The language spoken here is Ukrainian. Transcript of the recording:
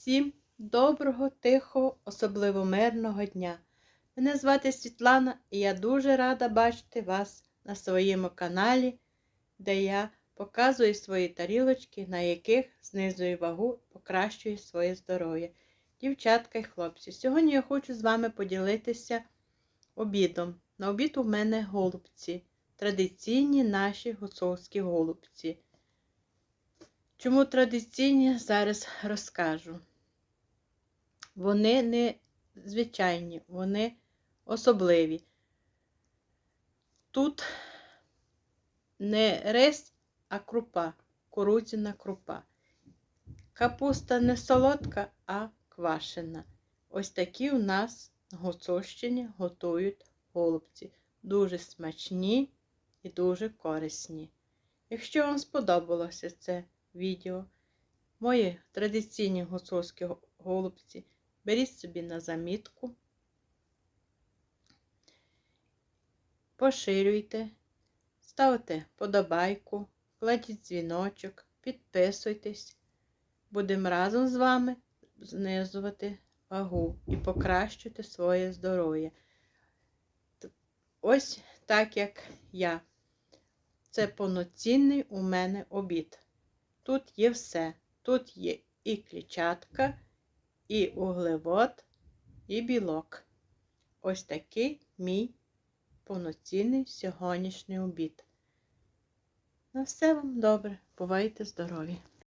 Всім доброго, тихого, особливо мирного дня. Мене звати Світлана і я дуже рада бачити вас на своєму каналі, де я показую свої тарілочки, на яких знизую вагу, покращую своє здоров'я. Дівчатка і хлопці, сьогодні я хочу з вами поділитися обідом. На обід у мене голубці, традиційні наші гуцульські голубці. Чому традиційні, зараз розкажу. Вони не звичайні, вони особливі. Тут не рис, а крупа, кукурудзяна крупа. Капуста не солодка, а квашена. Ось такі у нас на Гуцульщині готують голубці. Дуже смачні і дуже корисні. Якщо вам сподобалося це відео, мої традиційні гуцульські голубці, беріть собі на замітку, поширюйте, ставте подобайку, кладіть дзвіночок, підписуйтесь. Будемо разом з вами знизувати вагу і покращувати своє здоров'я. Ось так як я. Це повноцінний у мене обід. Тут є все. Тут є і клітчатка, і углевод, і білок. Ось такий мій повноцінний сьогоднішній обід. На все вам добре, бувайте здорові!